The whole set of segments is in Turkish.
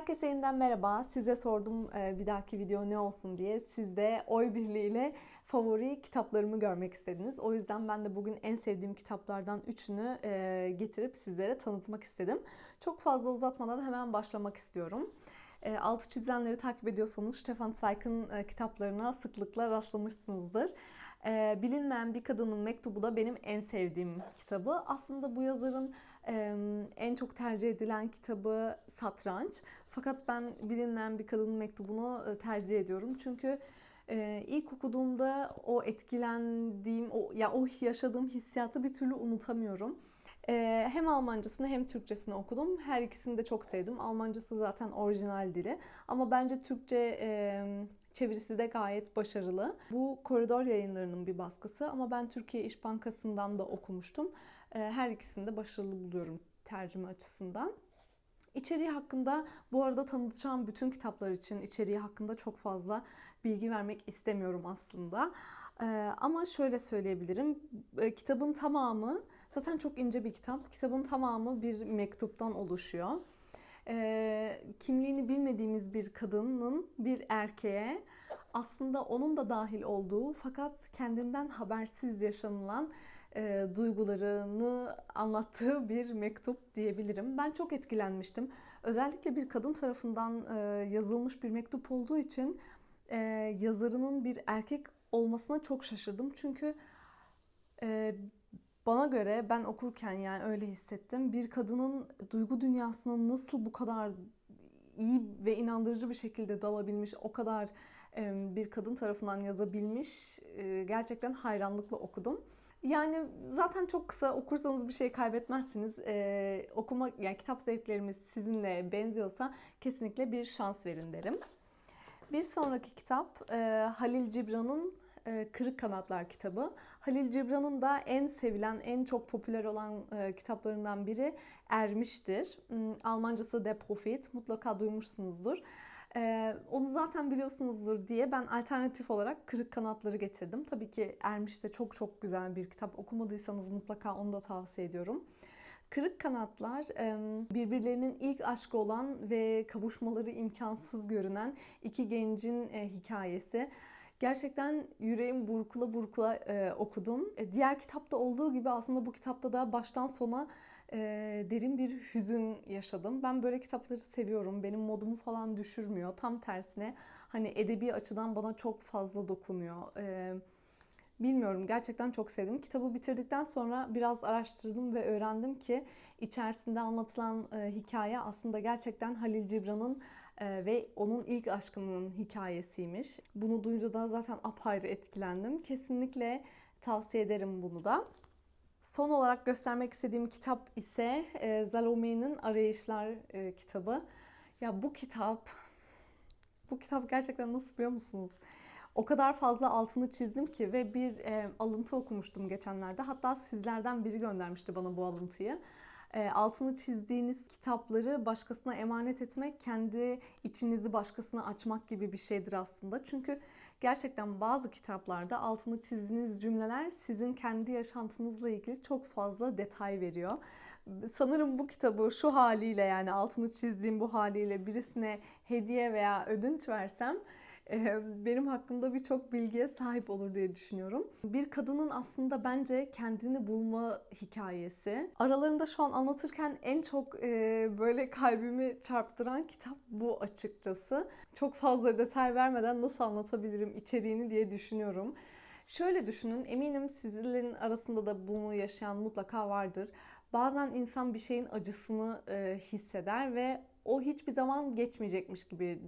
Herkese yeniden merhaba. Size sordum e, bir dahaki video ne olsun diye. Siz de oy birliğiyle favori kitaplarımı görmek istediniz. O yüzden ben de bugün en sevdiğim kitaplardan üçünü e, getirip sizlere tanıtmak istedim. Çok fazla uzatmadan hemen başlamak istiyorum. E, altı çizilenleri takip ediyorsanız Stefan Zweig'ın kitaplarına sıklıkla rastlamışsınızdır. Bilinmeyen Bir Kadının Mektubu da benim en sevdiğim kitabı. Aslında bu yazarın en çok tercih edilen kitabı Satranç. Fakat ben Bilinmeyen Bir Kadının Mektubunu e, tercih ediyorum. Çünkü e, ilk okuduğumda o etkilendiğim, o ya o yaşadığım hissiyatı bir türlü unutamıyorum. Ee, hem Almancasını hem Türkçesini okudum. Her ikisini de çok sevdim. Almancası zaten orijinal dili. Ama bence Türkçe e, çevirisi de gayet başarılı. Bu koridor yayınlarının bir baskısı ama ben Türkiye İş Bankası'ndan da okumuştum. E, her ikisini de başarılı buluyorum tercüme açısından. İçeriği hakkında bu arada tanıtacağım bütün kitaplar için içeriği hakkında çok fazla bilgi vermek istemiyorum aslında. Ee, ama şöyle söyleyebilirim. Ee, kitabın tamamı zaten çok ince bir kitap. Kitabın tamamı bir mektuptan oluşuyor. Ee, kimliğini bilmediğimiz bir kadının bir erkeğe aslında onun da dahil olduğu fakat kendinden habersiz yaşanılan e, duygularını anlattığı bir mektup diyebilirim. Ben çok etkilenmiştim. Özellikle bir kadın tarafından e, yazılmış bir mektup olduğu için e, yazarının bir erkek olmasına çok şaşırdım. Çünkü e, bana göre ben okurken yani öyle hissettim. Bir kadının duygu dünyasına nasıl bu kadar iyi ve inandırıcı bir şekilde dalabilmiş, o kadar bir kadın tarafından yazabilmiş e, gerçekten hayranlıkla okudum. Yani zaten çok kısa okursanız bir şey kaybetmezsiniz. Ee, okuma yani kitap zevklerimiz sizinle benziyorsa kesinlikle bir şans verin derim. Bir sonraki kitap e, Halil Cibran'ın e, Kırık Kanatlar kitabı. Halil Cibran'ın da en sevilen, en çok popüler olan e, kitaplarından biri Ermiş'tir. Hmm, Almancası De Profit. Mutlaka duymuşsunuzdur. Ee, onu zaten biliyorsunuzdur diye ben alternatif olarak Kırık Kanatları getirdim. Tabii ki Ermiş de çok çok güzel bir kitap. Okumadıysanız mutlaka onu da tavsiye ediyorum. Kırık Kanatlar birbirlerinin ilk aşkı olan ve kavuşmaları imkansız görünen iki gencin e, hikayesi. Gerçekten yüreğim burkula burkula e, okudum. E, diğer kitapta olduğu gibi aslında bu kitapta da baştan sona e, derin bir hüzün yaşadım. Ben böyle kitapları seviyorum. Benim modumu falan düşürmüyor. Tam tersine hani edebi açıdan bana çok fazla dokunuyor. E, bilmiyorum gerçekten çok sevdim. Kitabı bitirdikten sonra biraz araştırdım ve öğrendim ki içerisinde anlatılan e, hikaye aslında gerçekten Halil Cibran'ın ve onun ilk aşkının hikayesiymiş. Bunu duyunca da zaten apayrı etkilendim. Kesinlikle tavsiye ederim bunu da. Son olarak göstermek istediğim kitap ise e, Zalome'nin Arayışlar e, kitabı. Ya bu kitap, bu kitap gerçekten nasıl biliyor musunuz? O kadar fazla altını çizdim ki ve bir e, alıntı okumuştum geçenlerde. Hatta sizlerden biri göndermişti bana bu alıntıyı. E, altını çizdiğiniz kitapları başkasına emanet etmek, kendi içinizi başkasına açmak gibi bir şeydir aslında. Çünkü gerçekten bazı kitaplarda altını çizdiğiniz cümleler sizin kendi yaşantınızla ilgili çok fazla detay veriyor. Sanırım bu kitabı şu haliyle yani altını çizdiğim bu haliyle birisine hediye veya ödünç versem benim hakkımda birçok bilgiye sahip olur diye düşünüyorum. Bir kadının aslında bence kendini bulma hikayesi. Aralarında şu an anlatırken en çok böyle kalbimi çarptıran kitap bu açıkçası. Çok fazla detay vermeden nasıl anlatabilirim içeriğini diye düşünüyorum. Şöyle düşünün, eminim sizlerin arasında da bunu yaşayan mutlaka vardır. Bazen insan bir şeyin acısını hisseder ve o hiçbir zaman geçmeyecekmiş gibi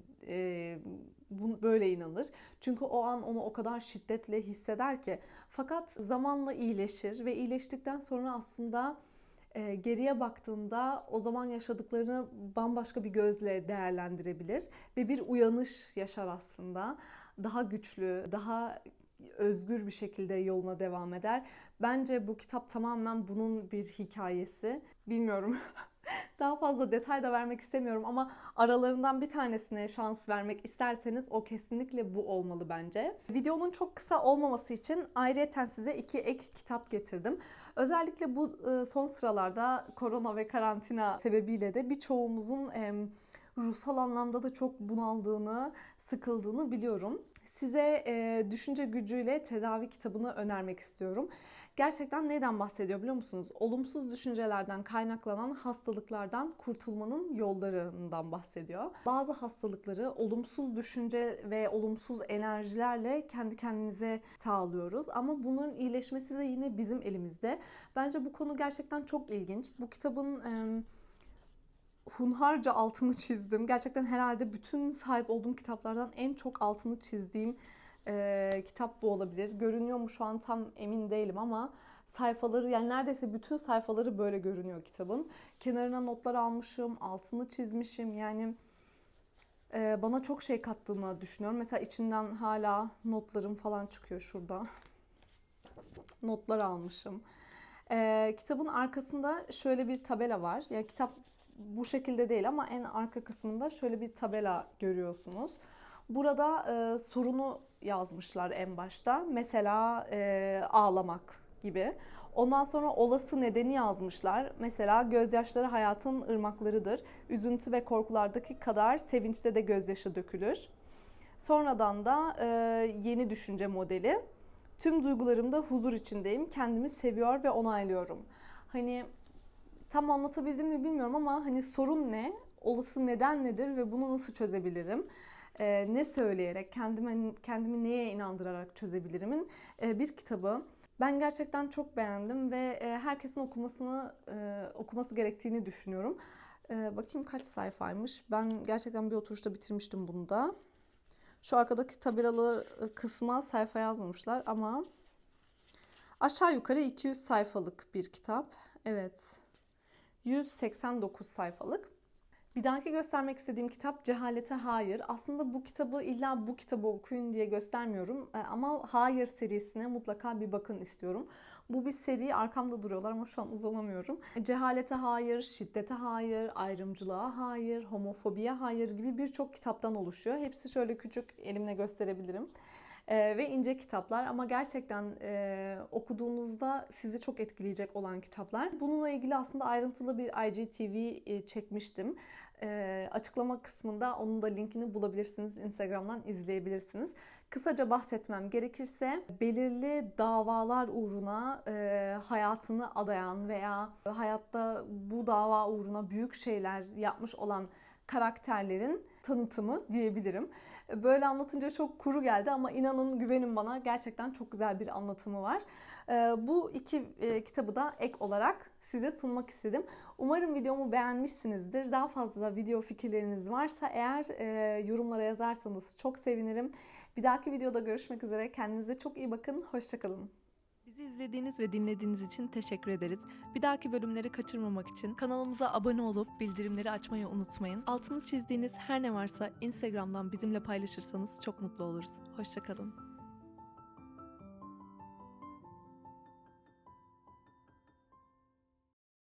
bu, böyle inanır. Çünkü o an onu o kadar şiddetle hisseder ki. Fakat zamanla iyileşir ve iyileştikten sonra aslında e, geriye baktığında o zaman yaşadıklarını bambaşka bir gözle değerlendirebilir ve bir uyanış yaşar aslında. Daha güçlü, daha özgür bir şekilde yoluna devam eder. Bence bu kitap tamamen bunun bir hikayesi. Bilmiyorum. Daha fazla detay da vermek istemiyorum ama aralarından bir tanesine şans vermek isterseniz o kesinlikle bu olmalı bence. Videonun çok kısa olmaması için ayrıyeten size iki ek kitap getirdim. Özellikle bu e, son sıralarda korona ve karantina sebebiyle de birçoğumuzun ruhsal anlamda da çok bunaldığını, sıkıldığını biliyorum. Size e, düşünce gücüyle tedavi kitabını önermek istiyorum. Gerçekten neyden bahsediyor biliyor musunuz? Olumsuz düşüncelerden kaynaklanan hastalıklardan kurtulmanın yollarından bahsediyor. Bazı hastalıkları olumsuz düşünce ve olumsuz enerjilerle kendi kendimize sağlıyoruz. Ama bunların iyileşmesi de yine bizim elimizde. Bence bu konu gerçekten çok ilginç. Bu kitabın... E, hunharca altını çizdim. Gerçekten herhalde bütün sahip olduğum kitaplardan en çok altını çizdiğim e, kitap bu olabilir. Görünüyor mu şu an tam emin değilim ama sayfaları yani neredeyse bütün sayfaları böyle görünüyor kitabın. Kenarına notlar almışım, altını çizmişim. Yani e, bana çok şey kattığını düşünüyorum. Mesela içinden hala notlarım falan çıkıyor şurada. Notlar almışım. E, kitabın arkasında şöyle bir tabela var. Ya yani kitap bu şekilde değil ama en arka kısmında şöyle bir tabela görüyorsunuz. Burada e, sorunu yazmışlar en başta. Mesela e, ağlamak gibi. Ondan sonra olası nedeni yazmışlar. Mesela gözyaşları hayatın ırmaklarıdır. Üzüntü ve korkulardaki kadar sevinçte de gözyaşı dökülür. Sonradan da e, yeni düşünce modeli. Tüm duygularımda huzur içindeyim. Kendimi seviyor ve onaylıyorum. Hani tam anlatabildim mi bilmiyorum ama hani sorun ne? Olası neden nedir ve bunu nasıl çözebilirim? Ee, ne söyleyerek, kendime kendimi neye inandırarak çözebilirimin e, bir kitabı. Ben gerçekten çok beğendim ve e, herkesin okumasını e, okuması gerektiğini düşünüyorum. E, bakayım kaç sayfaymış. Ben gerçekten bir oturuşta bitirmiştim bunu da. Şu arkadaki tabelalı kısma sayfa yazmamışlar ama aşağı yukarı 200 sayfalık bir kitap. Evet. 189 sayfalık. Bir dahaki göstermek istediğim kitap Cehalete Hayır. Aslında bu kitabı illa bu kitabı okuyun diye göstermiyorum E, ama Hayır serisine mutlaka bir bakın istiyorum. Bu bir seri arkamda duruyorlar ama şu an uzanamıyorum. Cehalete hayır, şiddete hayır, ayrımcılığa hayır, homofobiye hayır gibi birçok kitaptan oluşuyor. Hepsi şöyle küçük elimle gösterebilirim. Ee, ve ince kitaplar ama gerçekten e, okuduğunuzda sizi çok etkileyecek olan kitaplar. Bununla ilgili aslında ayrıntılı bir IGTV e, çekmiştim. E, açıklama kısmında onun da linkini bulabilirsiniz. Instagram'dan izleyebilirsiniz. Kısaca bahsetmem gerekirse belirli davalar uğruna e, hayatını adayan veya hayatta bu dava uğruna büyük şeyler yapmış olan karakterlerin tanıtımı diyebilirim. Böyle anlatınca çok kuru geldi ama inanın güvenin bana gerçekten çok güzel bir anlatımı var. Bu iki e, kitabı da ek olarak size sunmak istedim. Umarım videomu beğenmişsinizdir. Daha fazla video fikirleriniz varsa eğer e, yorumlara yazarsanız çok sevinirim. Bir dahaki videoda görüşmek üzere. Kendinize çok iyi bakın. Hoşçakalın. Bizi izlediğiniz ve dinlediğiniz için teşekkür ederiz. Bir dahaki bölümleri kaçırmamak için kanalımıza abone olup bildirimleri açmayı unutmayın. Altını çizdiğiniz her ne varsa Instagram'dan bizimle paylaşırsanız çok mutlu oluruz. Hoşçakalın.